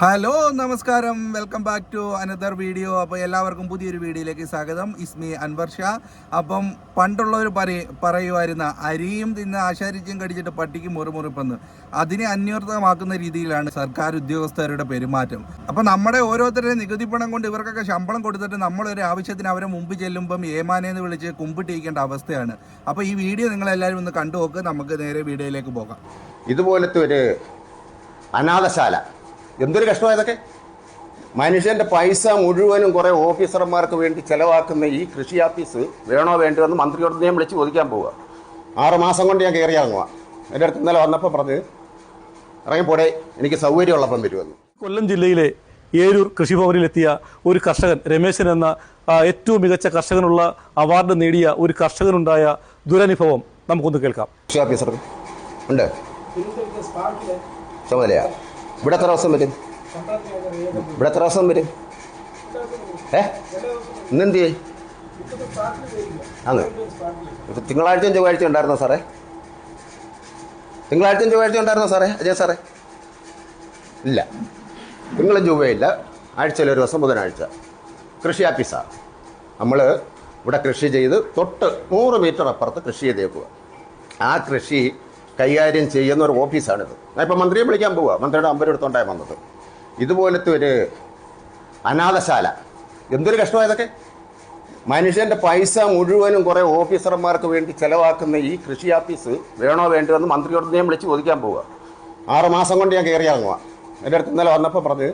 Hello നമസ്കാരം. Welcome back to another video അപ്പോൾ എല്ലാവർക്കും പുതിയൊരു വീഡിയോയിലേക്ക് സ്വാഗതം. ഇസ്മി അൻവർ ഷാ അപ്പം പണ്ടുള്ളവർ പറയ പറയുമായിരുന്ന അരിയും തിന്ന് ആശാരിച്ചും കടിച്ചിട്ട് പട്ടിക്ക് മുറിമുറിപ്പെന്ന്. അതിനെ അന്വർത്ഥമാക്കുന്ന രീതിയിലാണ് സർക്കാർ ഉദ്യോഗസ്ഥരുടെ പെരുമാറ്റം. അപ്പം നമ്മുടെ ഓരോരുത്തരുടെ നികുതി പണം കൊണ്ട് ഇവർക്കൊക്കെ ശമ്പളം കൊടുത്തിട്ട് നമ്മളൊരു ആവശ്യത്തിന് അവരെ മുമ്പ് ചെല്ലുമ്പം ഏമാനെന്ന് വിളിച്ച് കുമ്പിട്ടിരിക്കേണ്ട അവസ്ഥയാണ്. അപ്പോൾ ഈ വീഡിയോ നിങ്ങളെല്ലാവരും ഒന്ന് കണ്ടു നോക്ക്. നമുക്ക് നേരെ വീഡിയോയിലേക്ക് പോകാം. ഇതുപോലത്തെ ഒരു അനാഥശാല എന്തൊരു കഷ്ടമാണ് ഇതൊക്കെ? മനുഷ്യന്റെ പൈസ മുഴുവനും കുറെ ഓഫീസർമാർക്ക് വേണ്ടി ചെലവാക്കുന്ന ഈ കൃഷി ഓഫീസ് വേണോ വേണ്ടോ എന്ന് മന്ത്രിയോട് ഞാൻ വിളിച്ച് ചോദിക്കാൻ പോവുക ആറ് മാസം കൊണ്ട് ഞാൻ കയറി ഇറങ്ങുക എന്റെ അടുത്ത് ഇന്നലെ വന്നപ്പോൾ പറഞ്ഞ് ഇറങ്ങിപ്പോടെ എനിക്ക് സൗകര്യമുള്ളപ്പം വരുമെന്ന്. കൊല്ലം ജില്ലയിലെ ഏരൂർ കൃഷിഭവനിലെത്തിയ ഒരു കർഷകൻ രമേശൻ എന്ന ഏറ്റവും മികച്ച കർഷകനുള്ള അവാർഡ് നേടിയ ഒരു കർഷകനുണ്ടായ ദുരനുഭവം നമുക്കൊന്ന് കേൾക്കാം. കൃഷി ഓഫീസർ ഉണ്ട്. ചുമതലയാ. ഇവിടെ എത്ര ദിവസം വരും? ഇവിടെ എത്ര ദിവസം വരും? ഏ? ഇന്നെന്ത് ഇത് തിങ്കളാഴ്ചയും ചൊവ്വാഴ്ച ഉണ്ടായിരുന്നോ സാറേ? തിങ്കളാഴ്ചയും ചൊവ്വാഴ്ച ഉണ്ടായിരുന്നോ സാറേ? അജയ് സാറേ? ഇല്ല. തിങ്കളും ചൊവ്വയില്ല ആഴ്ചയിൽ ഒരു ദിവസം ബുധനാഴ്ച. കൃഷി ആപ്പീസാ നമ്മൾ ഇവിടെ കൃഷി ചെയ്ത് തൊട്ട് നൂറ് മീറ്റർ അപ്പുറത്ത് കൃഷി ചെയ്തേക്കുക ആ കൃഷി കൈകാര്യം ചെയ്യുന്ന ഒരു ഓഫീസാണിത്. ഞാൻ ഇപ്പം മന്ത്രിയെ വിളിക്കാൻ പോവുക മന്ത്രിയുടെ അമ്പരം എടുത്തോണ്ടായി വന്നത്. ഇതുപോലത്തെ ഒരു അനാഥശാല. എന്തൊരു കഷ്ടമാണ് ഇതൊക്കെ? മനുഷ്യന്റെ പൈസ മുഴുവനും കുറേ ഓഫീസർമാർക്ക് വേണ്ടി ചിലവാക്കുന്ന ഈ കൃഷി ഓഫീസ് വേണോ വേണ്ടോ മന്ത്രിയോട് ഞാൻ വിളിച്ച് ചോദിക്കാൻ പോവുക ആറ് മാസം കൊണ്ട് ഞാൻ കയറി ഇറങ്ങുക എന്റെ അടുത്ത് ഇന്നലെ വന്നപ്പോൾ പറഞ്ഞ്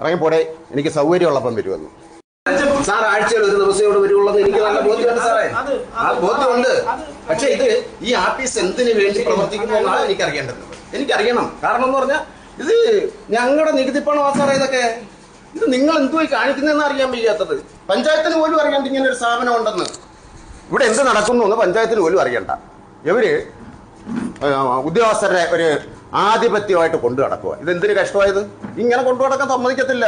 ഇറങ്ങിപ്പോടെ എനിക്ക് സൗകര്യമുള്ളപ്പം വരുമെന്ന്. സാർ ആഴ്ചയിൽ ഒരു ദിവസം ഇവിടെ വരുള്ളൂ എനിക്ക് നല്ല ബോധ്യമുണ്ട് സാറേ. ആ ബോധ്യമുണ്ട്. പക്ഷെ ഇത് ഈ ആപ്പീസ് എന്തിനു വേണ്ടി പ്രവർത്തിക്കുന്നു എന്നാണ് എനിക്ക് അറിയേണ്ടത് എനിക്കറിയണം. കാരണം എന്ന് പറഞ്ഞാൽ ഇത് ഞങ്ങളുടെ നികുതി പണമാ സാറേ ഇതൊക്കെ. ഇത് നിങ്ങൾ എന്തുപോയി കാണിക്കുന്നതെന്ന് അറിയാൻ വയ്യാത്തത്. പഞ്ചായത്തിന് പോലും അറിയണ്ട ഇങ്ങനെ ഒരു സ്ഥാപനം ഉണ്ടെന്ന്. ഇവിടെ എന്ത് നടക്കുന്നു എന്ന് പഞ്ചായത്തിന് പോലും അറിയണ്ട. ഇവർ ഉദ്യോഗസ്ഥരെ ഉദ്യോഗസ്ഥരുടെ ഒരു ആധിപത്യമായിട്ട് കൊണ്ടു നടക്കുക ഇത് എന്തൊരു കഷ്ടമായത്? ഇങ്ങനെ കൊണ്ടു നടക്കാൻ സമ്മതിക്കത്തില്ല.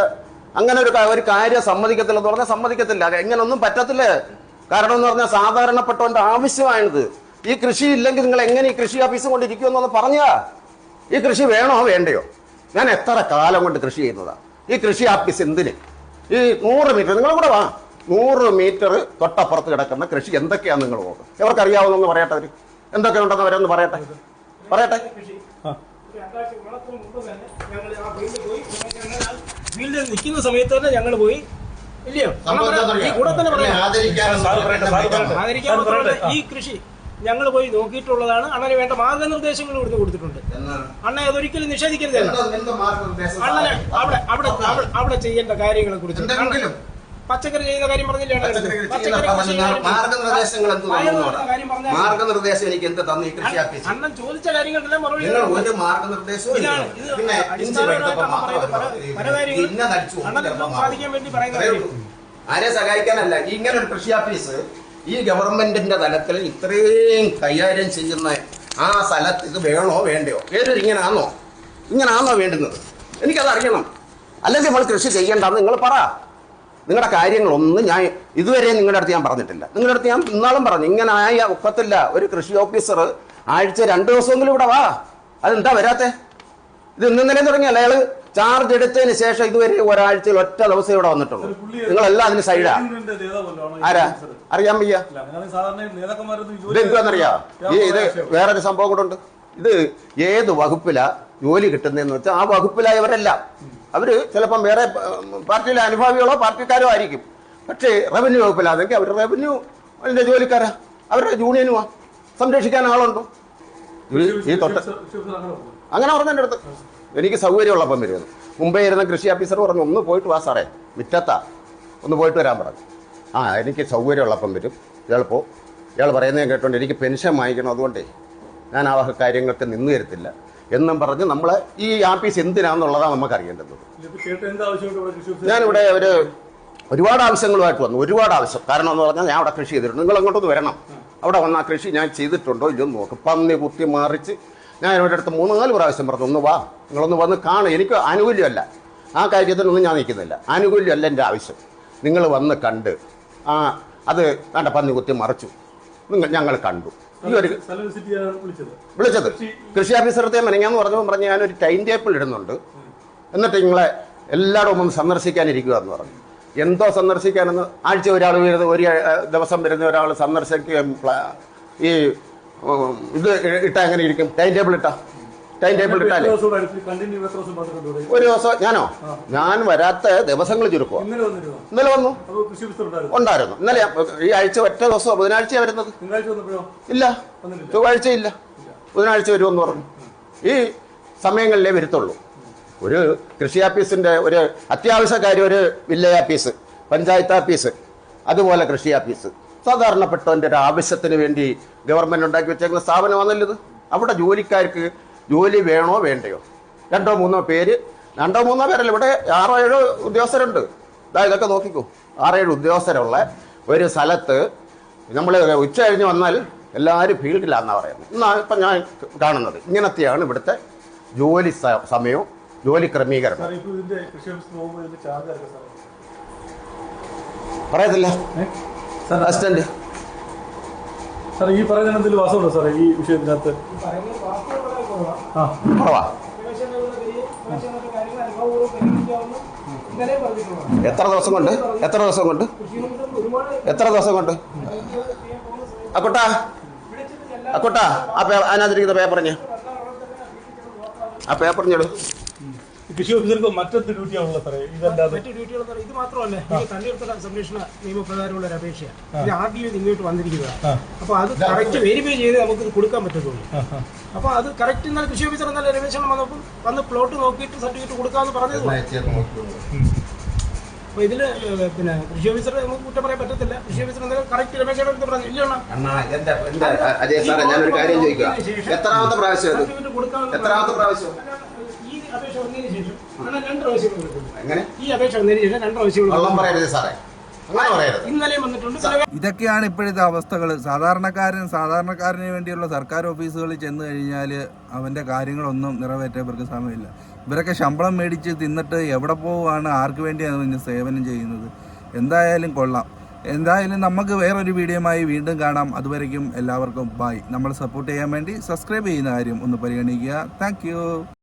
അങ്ങനെ ഒരു ഒരു കാര്യം സമ്മതിക്കത്തില്ല എന്ന് പറഞ്ഞാൽ സമ്മതിക്കത്തില്ല. എങ്ങനൊന്നും പറ്റത്തില്ല. കാരണം എന്ന് പറഞ്ഞാൽ സാധാരണപ്പെട്ടവന്റെ ആവശ്യമാണിത്. ഈ കൃഷി ഇല്ലെങ്കിൽ നിങ്ങൾ എങ്ങനെ ഈ കൃഷി ഓഫീസ് കൊണ്ടിരിക്കുമെന്നൊന്ന് പറഞ്ഞാ? ഈ കൃഷി വേണോ വേണ്ടയോ? ഞാൻ എത്ര കാലം കൊണ്ട് കൃഷി ചെയ്യുന്നതാ? ഈ കൃഷി ഓഫീസ് എന്തിന്? ഈ നൂറ് മീറ്റർ നിങ്ങൾ കൂടെ വാ. നൂറ് മീറ്റർ തൊട്ടപ്പുറത്ത് കിടക്കുന്ന കൃഷി എന്തൊക്കെയാണ് നിങ്ങൾ നോക്കും. എവർക്കറിയാവുന്നൊന്ന് പറയട്ടെ അവർ. എന്തൊക്കെ ഉണ്ടെന്ന് അവരൊന്ന് പറയട്ടെ. പറയട്ടെ. ഫീൽഡിൽ നിൽക്കുന്ന സമയത്ത് തന്നെ ഞങ്ങൾ പോയി. ഇല്ലയോ. ഈ കൂടെ തന്നെ പറയാം. ആദരിക്കാൻ ഈ കൃഷി ഞങ്ങൾ പോയി നോക്കിയിട്ടുള്ളതാണ്. അണ്ണന് വേണ്ട മാർഗനിർദ്ദേശങ്ങൾ ഇവിടുന്ന് കൊടുത്തിട്ടുണ്ട്. അണ്ണ അതൊരിക്കലും നിഷേധിക്കരുതല്ല അണ്ണന് അവിടെ അവിടെ അവിടെ- ചെയ്യേണ്ട കാര്യങ്ങളെ കുറിച്ച്? പച്ചക്കറി ചെയ്യുന്ന കാര്യം പറഞ്ഞില്ലേ. മാർഗനിർദ്ദേശം എനിക്ക് എന്ത് തന്നു ഈ കൃഷി ഓഫീസ് അണ്ണൻ ചോദിച്ച കാര്യങ്ങൾക്കെല്ലാം മറുപടി. ഒരു മാർഗനിർദ്ദേശവും. പിന്നെ സാധിക്കാൻ വേണ്ടി പറയുന്ന അത്രയേ കാര്യം. ഉള്ളൂ. ആരെ സഹായിക്കാനല്ല ഇങ്ങനെ ഒരു കൃഷി ഓഫീസ് ഈ ഗവൺമെന്റിന്റെ തലത്തിൽ ഇത്രയും കൈകാര്യം ചെയ്യുന്ന ആ സ്ഥലത്ത് ഇത് വേണോ വേണ്ടയോ ഏതൊരു ഇങ്ങനാണോ ഇങ്ങനാണോ വേണ്ടുന്നത് എനിക്കത് അറിയണം അല്ലെങ്കിൽ നമ്മൾ കൃഷി ചെയ്യേണ്ടെന്ന് നിങ്ങൾ പറ നിങ്ങളുടെ കാര്യങ്ങളൊന്നും ഞാൻ ഇതുവരെ നിങ്ങളുടെ അടുത്ത് ഞാൻ പറഞ്ഞിട്ടില്ല. നിങ്ങളുടെ അടുത്ത് ഞാൻ ഇന്നാളും പറഞ്ഞു ഇങ്ങനെ ആയ ഒക്കത്തില്ല ഒരു കൃഷി ഓഫീസർ ആഴ്ച രണ്ട് ദിവസമെങ്കിലും ഇവിടെ വാ. അതെന്താ വരാത്തെ? ഇത് ഇന്ന് തുടങ്ങി തുടങ്ങിയല്ല അയാൾ ചാർജ് എടുത്തതിന് ശേഷം ഇതുവരെ ഒരാഴ്ചയിൽ ഒറ്റ ദിവസം ഇവിടെ വന്നിട്ടുള്ളൂ. നിങ്ങളെല്ലാം അതിന് സൈഡാ ആരാ? അറിയാൻ വയ്യ. ഇത് എന്തുവാന്നറിയാ? ഈ ഇത് വേറൊരു സംഭവം കൂടെ ഉണ്ട്. ഇത് ഏത് വകുപ്പിലാ ജോലി കിട്ടുന്നതെന്ന് വെച്ചാൽ ആ വകുപ്പിലായവരെല്ലാം. അവർ ചിലപ്പം വേറെ പാർട്ടിയിലെ അനുഭാവികളോ പാർട്ടിക്കാരോ ആയിരിക്കും. പക്ഷേ റവന്യൂ വകുപ്പിലാണെങ്കിൽ അവരുടെ റവന്യൂ അതിന്റെ ജോലിക്കാരാ. അവരുടെ ജൂണിയനുമാ സംരക്ഷിക്കാൻ ആളുണ്ടോ? ഈ- തൊട്ട അങ്ങനെ പറഞ്ഞു എന്റെ അടുത്ത്. എനിക്ക് സൗകര്യമുള്ളപ്പം വരുന്നത് മുമ്പേ ഇരുന്ന കൃഷി ഓഫീസർ പറഞ്ഞു ഒന്ന് പോയിട്ട് വാ സാറേ. മിറ്റത്താ. ഒന്ന് പോയിട്ട് വരാൻ പറഞ്ഞു. ആ എനിക്ക് സൗകര്യമുള്ളപ്പം വരും. ഇയാൾ പോ. ഇയാൾ പറയുന്നത് കേട്ടോണ്ട് എനിക്ക് പെൻഷൻ വാങ്ങിക്കണം. അതുകൊണ്ടേ ഞാൻ ആ കാര്യങ്ങൾക്ക് നിന്ന് തരത്തില്ല. എന്നും പറഞ്ഞ് നമ്മളെ ഈ ആപ്പീസ് എന്തിനാന്നുള്ളതാണ് നമുക്ക് അറിയേണ്ടത് ഞാനിവിടെ ഒരു ഒരുപാട് ആവശ്യങ്ങളുമായിട്ട് വന്നു. ഒരുപാട് ആവശ്യം. കാരണം എന്ന് പറഞ്ഞാൽ ഞാൻ അവിടെ കൃഷി ചെയ്തിട്ടുണ്ട്. നിങ്ങൾ അങ്ങോട്ടൊന്ന് വരണം. അവിടെ വന്ന ആ കൃഷി ഞാൻ ചെയ്തിട്ടുണ്ടോ ഇല്ലയോ എന്ന് നോക്കും. പന്നി കുത്തി മറിച്ച് ഞാൻ ഇവിടെ അടുത്ത് മൂന്ന് നാല് പ്രാവശ്യം പറഞ്ഞു ഒന്ന് വാ നിങ്ങളൊന്ന് വന്ന് കാണും. എനിക്ക് ആനുകൂല്യമല്ല. ആ കാര്യത്തിനൊന്നും ഞാൻ നിൽക്കുന്നില്ല. ആനുകൂല്യമല്ല എന്റെ ആവശ്യം. നിങ്ങൾ വന്ന് കണ്ട് ആ അത് വേണ്ട പന്നി കുത്തി മറിച്ചു. നിങ്ങൾ ഞങ്ങൾ കണ്ടു. ഈ ഒരു വിളിച്ചത്. കൃഷി ഓഫീസറത്തെ മെനങ്ങാന്ന് പറഞ്ഞപ്പോൾ പറഞ്ഞ് ഞാനൊരു ടൈം ടേബിൾ ഇടുന്നുണ്ട്. എന്നിട്ട് നിങ്ങളെ എല്ലാവരും ഒന്ന് സന്ദർശിക്കാനിരിക്കുക എന്ന് പറഞ്ഞു. എന്തോ സന്ദർശിക്കാനെന്ന് ആഴ്ച ഒരാൾ വരുന്ന ഒരു ദിവസം വരുന്ന ഒരാൾ സന്ദർശിക്കുകയും ഈ ഇത് ഇട്ടാ എങ്ങനെ ഇരിക്കും? ടൈം ടേബിൾ ഇട്ടാ. ടൈം ടേബിൾ ഇട്ടാലേ ഒരു ദിവസം ഞാനോ? ഞാൻ വരാത്ത ദിവസങ്ങൾ ചുരുക്കുക ഇന്നലെ വന്നു. ഉണ്ടായിരുന്നു. ഇന്നലെ ഈ ആഴ്ച ഒറ്റ ദിവസം ബുധനാഴ്ച വരുന്നത്? ഇല്ല. ചൊവ്വാഴ്ച ഇല്ല. ബുധനാഴ്ച വരുമെന്ന് പറഞ്ഞു. ഈ സമയങ്ങളിലേ വരുത്തുള്ളൂ. ഒരു കൃഷി ആഫീസിന്റെ ഒരു അത്യാവശ്യ കാര്യം ഒരു വില്ലേജ് ആഫീസ് പഞ്ചായത്ത് ആഫീസ് അതുപോലെ കൃഷി ആഫീസ് സാധാരണപ്പെട്ടവന്റെ ഒരു ആവശ്യത്തിന് വേണ്ടി ഗവൺമെന്റ് ഉണ്ടാക്കി വെച്ചേക്കുന്ന സ്ഥാപനമാണല്ലോ ഇത്. അവിടെ ജോലിക്കാർക്ക് ജോലി വേണോ വേണ്ടയോ? രണ്ടോ മൂന്നോ പേര്. രണ്ടോ മൂന്നോ പേരല്ല ഇവിടെ ആറോ ഏഴോ ഉദ്യോഗസ്ഥരുണ്ട്. ഇതാ ഇതൊക്കെ നോക്കിക്കോ. ആറേഴ് ഉദ്യോഗസ്ഥരുള്ള ഒരു സ്ഥലത്ത് നമ്മൾ ഉച്ച കഴിഞ്ഞ് വന്നാൽ എല്ലാവരും ഫീൽഡിലാണെന്നാണ് പറയുന്നത്. എന്നാണ് ഇപ്പം ഞാൻ കാണുന്നത്. ഇങ്ങനത്തെയാണ് ഇവിടുത്തെ ജോലി സമയവും ജോലി ക്രമീകരണം പറയത്തില്ല. ഇപ്പോൾ ഇതിന്റെ കൃഷി ഓഫീസിൽ പോകുമ്പോൾ ഇതിന്റെ ചാർജ് ആർക്കാ സാർ പറയത്തില്ല സാർ അസിസ്റ്റന്റ് സാർ ഈ പറയുന്ന എന്തെങ്കിലും വാസമുണ്ടോ സാറേ ഈ വിഷയത്തിനകത്ത്? ആ. കുറവാ. എത്ര ദിവസം കൊണ്ട്? എത്ര ദിവസം കൊണ്ട്? എത്ര ദിവസം കൊണ്ട്? അക്കുട്ടാ. അക്കുട്ടാ ആ അതിനകത്തിരിക്കുന്ന പേപ്പറിഞ്ഞ് ആ പേപ്പറിഞ്ഞിടും കൃഷി ഓഫീസർക്ക് മറ്റൊരു ഡ്യൂട്ടിയാണല്ലോ സാറേ. ഇതല്ലാതെ മറ്റു ഡ്യൂട്ടികൾ ഇത് മാത്രമല്ല ഈ തണ്ണീർത്തട സംരക്ഷണ നിയമപ്രകാരമുള്ള ഒരു അപേക്ഷയാണ്. ഇത് ആദ്യം ഇങ്ങോട്ട് വന്നിരിക്കുന്നതാണ്. അപ്പൊ അത് കറക്റ്റ് വെരിഫൈ ചെയ്ത് നമുക്ക് ഇത് കൊടുക്കാൻ പറ്റത്തുള്ളൂ. അപ്പൊ അത് കറക്റ്റ് എന്നാൽ കൃഷി ഓഫീസർ എന്നാൽ രമേശൻ വന്നപ്പോൾ വന്ന് പ്ലോട്ട് നോക്കിയിട്ട് സർട്ടിഫിക്കറ്റ് കൊടുക്കാമെന്ന് പറഞ്ഞത് അപ്പൊ ഇതിൽ പിന്നെ കൃഷി ഓഫീസർ നമുക്ക് കുറ്റം പറയാൻ പറ്റത്തില്ല. കൃഷി ഓഫീസർ എന്തായാലും കറക്റ്റ് രമേശയുടെ അടുത്ത് പറഞ്ഞു ഇല്ല അണ്ണാ, അണ്ണാ ഇതെന്താ എന്താ അജയ് സാറേ ഞാനൊരു കാര്യം ചോദിക്കാം എത്രാമത്തെ പ്രാവശ്യം എത്രാമത്തെ പ്രാവശ്യം? വന്നതിന് ശേഷം അണ്ണാ രണ്ട് പ്രാവശ്യം കൊടുക്കുന്നു എങ്ങനെ? ഈ അപേക്ഷ വന്നതിന് ശേഷം രണ്ട് പ്രാവശ്യം കള്ളം പറയരുത് സാറേ. അങ്ങനെ പറയരുത്. ഇന്നലെയും വന്നിട്ടുണ്ട്. ഇതൊക്കെയാണ് ഇപ്പോഴത്തെ അവസ്ഥകൾ സാധാരണക്കാരൻ സാധാരണക്കാരന് വേണ്ടിയുള്ള സർക്കാർ ഓഫീസുകളിൽ ചെന്ന് കഴിഞ്ഞാൽ അവന്റെ കാര്യങ്ങളൊന്നും നിറവേറ്റാൻ ഇവർക്ക് സമയമില്ല. ഇവരൊക്കെ ശമ്പളം മേടിച്ച് തിന്നിട്ട് എവിടെ പോവുകയാണ്? ആർക്ക് വേണ്ടിയാണ് ഇന്ന് സേവനം ചെയ്യുന്നത്? എന്തായാലും കൊള്ളാം. എന്തായാലും നമുക്ക് വേറൊരു വീഡിയോയുമായി വീണ്ടും കാണാം. അതുവരേക്കും എല്ലാവർക്കും ബായ് നമ്മൾ സപ്പോർട്ട് ചെയ്യാൻ വേണ്ടി സബ്സ്ക്രൈബ് ചെയ്യുന്ന കാര്യം ഒന്ന് പരിഗണിക്കുക. താങ്ക്